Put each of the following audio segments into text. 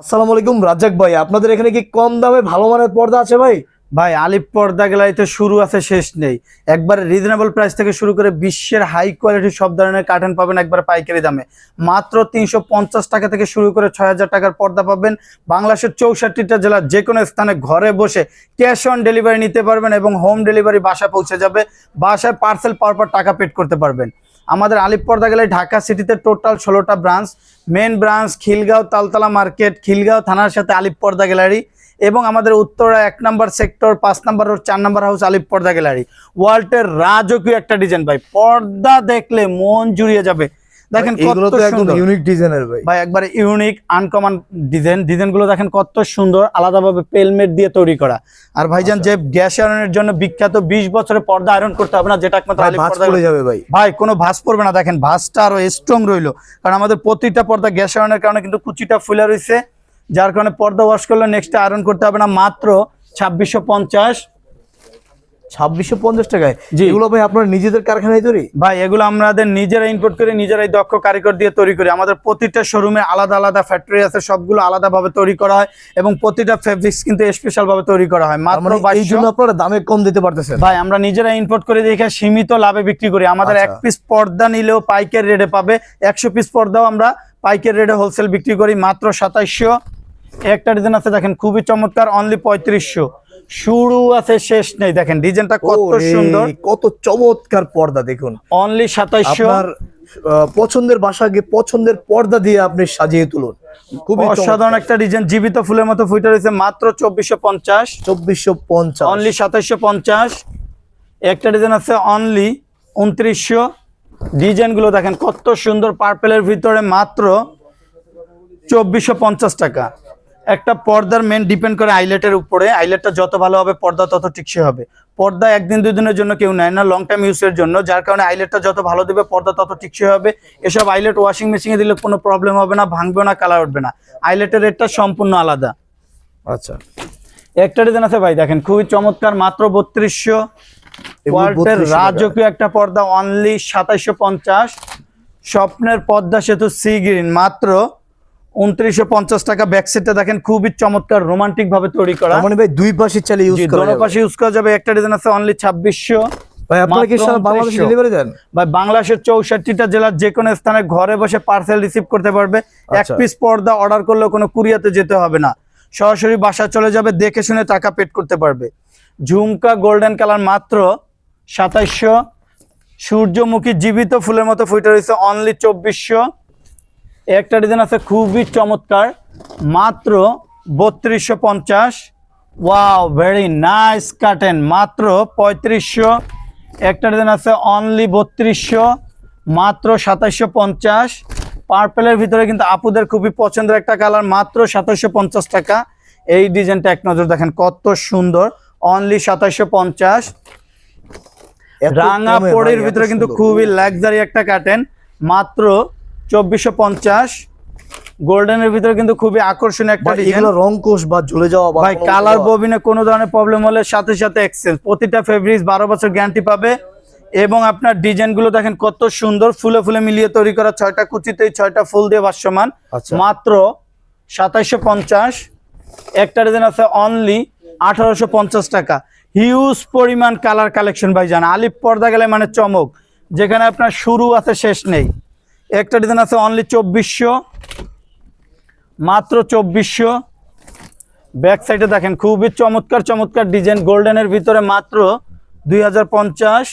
আসসালামু আলাইকুম, রাজ্জাক ভাই। আপনাদের এখানে কি কম দামে ভালো মানের পর্দা আছে ভাই? ভাই আলিপ পর্দা গেলাইতে শুরু আছে, শেষ নেই। একবারে রিজনেবল প্রাইস থেকে শুরু করে বিশ্বের হাই কোয়ালিটির সব ধরনের কার্টেন পাবেন একবার পাইকারি দামে। মাত্র তিনশো পঞ্চাশ টাকা থেকে শুরু করে ছয় হাজার টাকার পর্দা পাবেন। বাংলাদেশের চৌষট্টিটা জেলার যে কোনো স্থানে ঘরে বসে ক্যাশ অন ডেলিভারি নিতে পারবেন এবং হোম ডেলিভারি বাসায় পৌঁছে যাবে। বাসায় পার্সেল পাওয়ার পর টাকা পেড করতে পারবেন। আমাদের আলিপ পর্দা গেলে ঢাকা সিটিতে টোটাল ষোলোটা branch main branch Khilgaon, Taltala market, Khilgaon থানার সাথে আলিপ পর্দা গ্যালারি এবং আমাদের উত্তরা এক নম্বর সেক্টর, পাঁচ নম্বর রোড, চার নম্বর হাউস আলিপ পর্দা গ্যালারি। ওয়ার্ল্ডের রাজকীয় একটা ডিজাইন ভাই, পর্দা দেখলে মন জুড়িয়ে যাবে। দেখেন এগুলো কত তো একদম ইউনিক ডিজাইনের ভাই। ভাই একবারে ইউনিক আনকমন ডিজাইন ডিজাইনগুলো দেখেন কত সুন্দর আলাদাভাবে পেলমেট দিয়ে তৈরি করা। আর ভাইজান আচ্ছা। যে গ্যাস আয়রনের জন্য বিখ্যাত বিশ বছরের পর্দা আয়রন করতে হবে না যেটা একমাত্র পর্দা পড়ে যাবে ভাই। ভাই কোনো ভাঁজ পড়বে না। দেখেন ভাঁজটা আরও স্ট্রং রইল। কারণ আমাদের প্রতিটা পর্দা গ্যাস আয়রনের কারণে কিন্তু কুচিটা ফুলে রয়েছে যার কারণে পর্দা ওয়াশ করলে নেক্সট আয়রন করতে হবে না মাত্র ছাব্বিশশো পঞ্চাশ। ছাব্বিশশো পঞ্চাশ টাকায়। এগুলো ভাই আপনার নিজেদের কারখানায় তৈরি? ভাই এগুলো আমাদের নিজেরা ইম্পোর্ট করে নিজেরাই দক্ষ কারিগর দিয়ে তৈরি করি। আমাদের প্রতিটা শোরুমে আলাদা আলাদা ফ্যাক্টরি আছে সবগুলো আলাদাভাবে তৈরি করা হয় এবং প্রতিটা ফেব্রিক্স কিন্তু স্পেশাল ভাবে তৈরি করা হয়। তার মাত্র মানে এই জন্য আপনারা দামে কম দিতে পারতেছেন। ভাই আমরা নিজেরা ইম্পোর্ট করে দেখে সীমিত লাভে বিক্রি করি। আমাদের আচ্ছা। এক পিস পর্দা নিলেও পাইকারি রেটে পাবে। একশো পিস পর্দাও আমরা পাইকারি রেটে হোলসেল বিক্রি করি। মাত্র সাতাইশশো। একটা ডিজাইন আছে দেখেন খুবই চমৎকার অনলি পঁয়ত্রিশশো। শুরু আছে শেষ নেই। দেখেন ডিজাইনটা কত সুন্দর। কত চমৎকার পর্দা দেখুন। অনলি সাতাইশশো। পছন্দের বাসাকে পছন্দের পর্দা দিয়ে আপনি সাজিয়ে তুলুন। খুবই অসাধারণ একটা ডিজাইন জীবিত ফুলের মতো ফুটে রয়েছে মাত্র চব্বিশশো পঞ্চাশ। চব্বিশশো পঞ্চাশ। অনলি সাতাইশশো পঞ্চাশ। একটা ডিজাইন আছে অনলি উনত্রিশশো। ডিজাইনগুলো দেখেন কত সুন্দর পার্পেলের ভিতরে মাত্র চব্বিশশো পঞ্চাশ টাকা। একটা পর্দার মেন ডিপেন্ড করে আইলেটের উপরে। আইলেটটা যত ভালো হবে পর্দা তত টিকসই হবে। পর্দা একদিন দুই দিনের জন্য কেউ নেয় না লং টাইম ইউজের জন্য। যার কারণে আইলেটটা যত ভালো দেবে পর্দা তত টিকসই হবে। এসব আইলেট ওয়াশিং মেশিনে দিলে কোনো প্রবলেম হবে না ভাঙবে না কালার উঠবে না। আইলেটের রেটটা সম্পূর্ণ আলাদা। আচ্ছা। একটা ডিজাইন আছে ভাই দেখেন খুবই চমৎকার মাত্র বত্রিশশো ওয়ার্ল্ডের রাজকীয় একটা পর্দা অনলি সাতাইশশো পঞ্চাশ। স্বপ্নের পদ্মা সেতু সি গ্রিন মাত্র উনত্রিশশো পঞ্চাশ টাকা ব্যাক সেটটা দেখেন খুবই চমৎকার রোমান্টিক ভাবে তৈরি করা। মানে ভাই দুই পাশে চালিয়ে ইউজ করা। পাশে ইউজ করা যাবে একটা ডিজাইন আছে অনলি ছাব্বিশশো। ভাই আপনারা কি সারা বাংলাদেশে ডেলিভারি দেন? ভাই বাংলাদেশের চৌষট্টিটা জেলার যে কোনো স্থানে ঘরে বসে পার্সেল রিসিভ করতে পারবে। এক আচ্ছা। পিস পর্দা অর্ডার করলেও কোনো কুরিয়াতে যেতে হবে না। সরাসরি বাসায় চলে যাবে দেখে শুনে টাকা পেড করতে পারবে। ঝুমকা গোল্ডেন কালার মাত্র সাতাইশশো। সূর্যমুখী জীবিত ফুলের মতো ফুটে রয়েছে অনলি চব্বিশশো। একটা ডিজাইন আছে খুবই চমৎকার মাত্র বত্রিশশো পঞ্চাশ। ওয়াও ভেরি নাইস কাটেন মাত্র পঁয়ত্রিশশো। একটা ডিজাইন আছে অনলি বত্রিশশো মাত্র সাতাইশশো পঞ্চাশ। পার্পেলের ভিতরে কিন্তু আপুদের খুবই পছন্দের একটা কালার মাত্র সাতাইশশো পঞ্চাশ টাকা। এই ডিজাইনটা এক নজর দেখেন কত সুন্দর অনলি সাতাইশশো পঞ্চাশ। রাঙা পড়ির ভিতরে কিন্তু খুবই লাক্সারি একটা কাটেন মাত্র চব্বিশশো পঞ্চাশ। গোল্ডেনের ভিতরে কিন্তু খুবই আকর্ষণীয় একটা এগুলো রংকোশ বা ঝুলে যাওয়া ভাই কালার ববিনে কোনো ধরনের প্রবলেম হলে সাথে সাথে এক্সচেঞ্জ প্রতিটা ফেব্রিক্স বারো বছর গ্যারান্টি পাবে এবং আপনার ডিজাইনগুলো দেখেন কত সুন্দর ফুলে ফুলে মিলিয়ে তৈরি করা ছয়টা কুচিতে ছয়টা ফুল দিয়ে ভাষ্যমান আচ্ছা। মাত্র সাতাইশশো পঞ্চাশ। একটা ডিজাইন আছে অনলি আঠারোশো পঞ্চাশ টাকা। হিউজ পরিমাণ কালার কালেকশন ভাই জান আলিপ পর্দা গেলে মানে চমক। যেখানে আপনার শুরু আছে শেষ নেই। একটা ডিজাইন আছে অনলি চব্বিশশো, মাত্র চব্বিশশো। ব্যাক সাইডে দেখেন, খুবই চমৎকার চমৎকার ডিজাইন গোল্ডেনের ভিতরে মাত্র দুই হাজার পঞ্চাশ।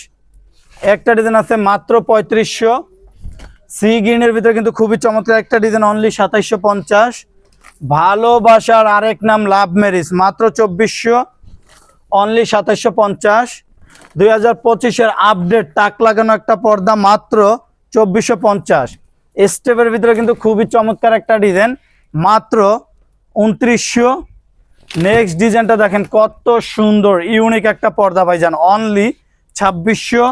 একটা ডিজাইন আছে মাত্র পঁয়ত্রিশশো। সি গ্রিনের ভিতরে কিন্তু খুবই চমৎকার একটা ডিজাইন অনলি সাতাইশশো পঞ্চাশ। ভালোবাসার আরেক নাম লাভ ম্যারিজ মাত্র চব্বিশশো অনলি সাতাইশশো পঞ্চাশ। দুই আপডেট টাক লাগানো একটা পর্দা মাত্র চব্বিশশো পঞ্চাশ। স্টেপের ভিতরে কিন্তু খুবই চমৎকার একটা ডিজাইন। মাত্র উনত্রিশশো। নেক্সট ডিজাইনটা দেখেন কত সুন্দর ইউনিক একটা পর্দা ভাইজান। অনলি ছাব্বিশশো।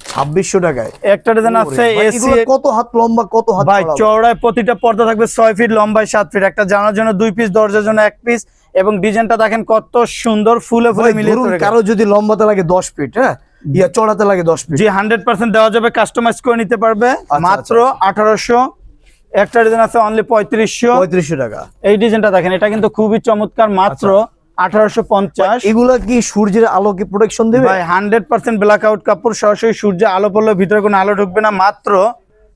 ছাব্বিশশো টাকায়। একটা ডিজাইন আছে এসি কত হাত লম্বা কত হাত ভাই চওড়ায় প্রতিটা পর্দা থাকবে ছয় ফিট লম্বায় সাত ফিট একটা জানার জন্য দুই পিস দরজার জন্য এক পিস এবং ডিজাইনটা দেখেন কত সুন্দর ফুলে ফুলে মিলিয়ে। কারও। যদি লম্বাতে লাগে দশ ফিট হ্যাঁ? ইয়া চড়াতে লাগে দশ ফিট জি হান্ড্রেড পার্সেন্ট দেওয়া যাবে কাস্টমাইজ করে নিতে পারবে। আচ্ছা, মাত্র আঠারোশো। একটা ডিজাইন আছে অনলি পঁয়ত্রিশশো। পঁয়ত্রিশশো টাকা। এই ডিজাইনটা দেখেন এটা কিন্তু খুবই চমৎকার মাত্র আঠারোশো পঞ্চাশ। এগুলা কি সূর্যের আলোকে প্রোটেকশন দেবে? ভাই হান্ড্রেড পার্সেন্ট ব্ল্যাক আউট কাপড় সরাসরি সূর্যে আলো পড়লে ভিতরে কোনো আলো ঢুকবে না মাত্র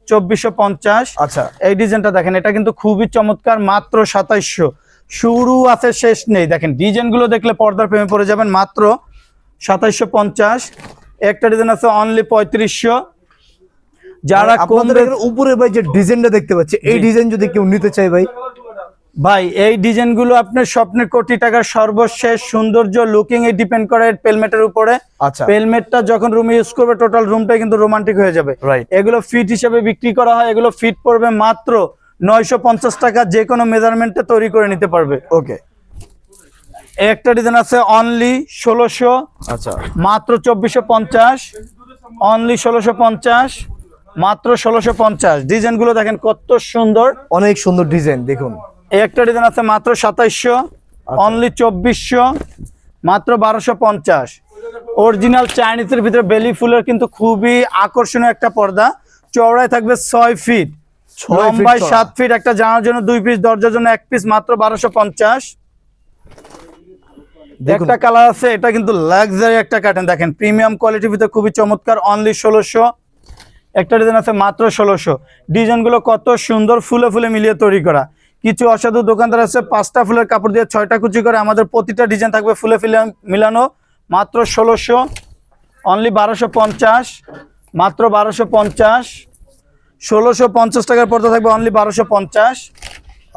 চব্বিশশো পঞ্চাশ। আচ্ছা। এই ডিজাইনটা দেখেন এটা কিন্তু খুবই চমৎকার মাত্র সাতাইশশো। শুরু আছে শেষ নেই। দেখেন ডিজাইনগুলো দেখলে পর্দার প্রেমে পড়ে যাবেন মাত্র সাতাইশশো পঞ্চাশ। একটা ডিজাইন আছে অনলি পঁয়ত্রিশশো। যারা আপনাদের উপরে ভাই যে ডিজাইনটা দেখতে পাচ্ছি এই ডিজাইন যদি কেউ নিতে চায় ভাই। ভাই এই ডিজাইনগুলো আপনার স্বপ্নের কোটি টাকার সর্বশেষ সৌন্দর্য লুকিং এ ডিপেন্ড করে পেলমেটের উপরে। আচ্ছা। পেলমেটটা যখন রুমে ইউজ করবে টোটাল রুমটাই কিন্তু রোমান্টিক হয়ে যাবে। এগুলো ফিট হিসেবে বিক্রি করা হয় এগুলো ফিট পড়বে মাত্র নয়শো পঞ্চাশ টাকা যে কোনো মেজারমেন্টে তৈরি করে নিতে পারবে। ওকে একটা ডিজাইন আছে অনলি ষোলোশো আচ্ছা। মাত্র চব্বিশশো পঞ্চাশ অনলি ষোলোশো পঞ্চাশ মাত্র ষোলোশো পঞ্চাশ। ডিজাইনগুলো দেখেন কত সুন্দর। অনেক সুন্দর ডিজাইন দেখুন। একটা ডিজাইন আছে মাত্র সাতাইশশো অনলি চব্বিশশো মাত্র বারোশো পঞ্চাশ। অরিজিনাল চাইনিজের ভিতরে বেলি ফুলের কিন্তু খুবই আকর্ষণীয় একটা পর্দা। চওড়ায় থাকবে ছয় ফিট লম্বায় সাত ফিট একটা জানার জন্য দুই পিস দরজার জন্য এক পিস মাত্র বারোশো পঞ্চাশ। একটা কালার আছে এটা কিন্তু লাক্সারি একটা কাটেন দেখেন প্রিমিয়াম কোয়ালিটির ভিতরে খুবই চমৎকার অনলি ষোলোশো। একটা ডিজাইন আছে মাত্র ষোলোশো। ডিজাইনগুলো কত সুন্দর ফুলে ফুলে মিলিয়ে তৈরি করা। কিছু অসাধু দোকানদার আছে পাঁচটা ফুলের কাপড় দিয়ে ছয়টা কুচি করে আমাদের প্রতিটা ডিজাইন থাকবে ফুলে ফুলে মিলানো। মাত্র ষোলোশো অনলি বারোশো পঞ্চাশ মাত্র বারোশো পঞ্চাশ। ষোলোশো পঞ্চাশ টাকার পর্দা থাকবে অনলি বারোশো পঞ্চাশ।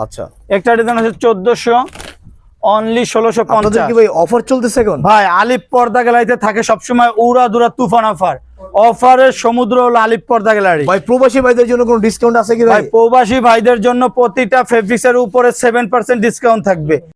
আচ্ছা। একটা ডিজাইন আছে চোদ্দোশো। অনলি ষোলোশো পঞ্চাশ কি ভাই অফার চলতেছে এখন? ভাই আলিপ পর্দা গ্যালারিতে থাকে সবসময় উড়া দুরা তুফান অফার। অফারের সমুদ্র হলো আলিপ পর্দা গ্যালারি। ভাই প্রবাসী ভাইদের জন্য কোনো ডিসকাউন্ট আছে কি ভাই ভাই? প্রবাসী ভাইদের জন্য প্রতিটা ফেব্রিক্সের উপরে সেভেন পার্সেন্ট ডিসকাউন্ট থাকবে।